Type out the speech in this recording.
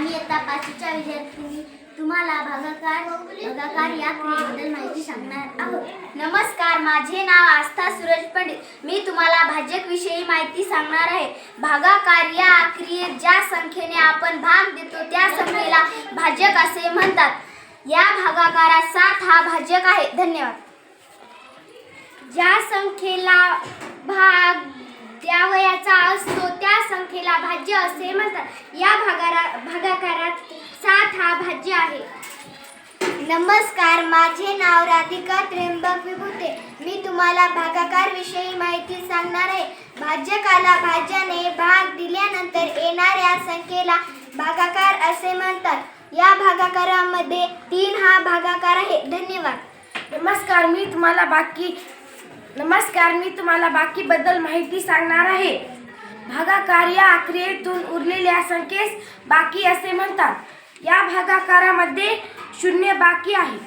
आम्ही आता पाचवीच्या विद्यार्थ्यांनी तुम्हाला भागाकार भागाकार या क्रियेबद्दल माहिती सांगणार आहोत. नमस्कार माझे नाव आस्था सूरज पंडित. मी तुम्हाला भाजक विषयी माहिती सांगणार आहे. भागाकार या क्रियेत ज्या संख्येने आपण भाग देतो त्या संख्येला भाजक असे म्हणतात. या भागाकारात सात हा भाजक आहे. धन्यवाद. ज्या संख्येला भाग द्यावयाचा असतो त्या संख्येला भाज्य असे म्हणतात. या भागाला भागाकारात सात हा भाज्य आहे. नमस्कार माझे नाव राधिका त्र्यंबक विभूते. मी तुम्हाला भागाकार विषयी माहिती सांगणार आहे. भाज्यकाला भाज्याने भाग दिल्यानंतर येणाऱ्या संख्येला भागाकार असे म्हणतात. या भागाकारामध्ये तीन हा भागाकार आहे. धन्यवाद. नमस्कार मी तुम्हाला बाकी नमस्कार मी तुम्हाला बाकीबद्दल माहिती सांगणार आहे. भागाकार या आक्रियेतून उरलेल्या संख्येस बाकी असे म्हणतात. या भागाकारामध्ये शून्य बाकी आहे.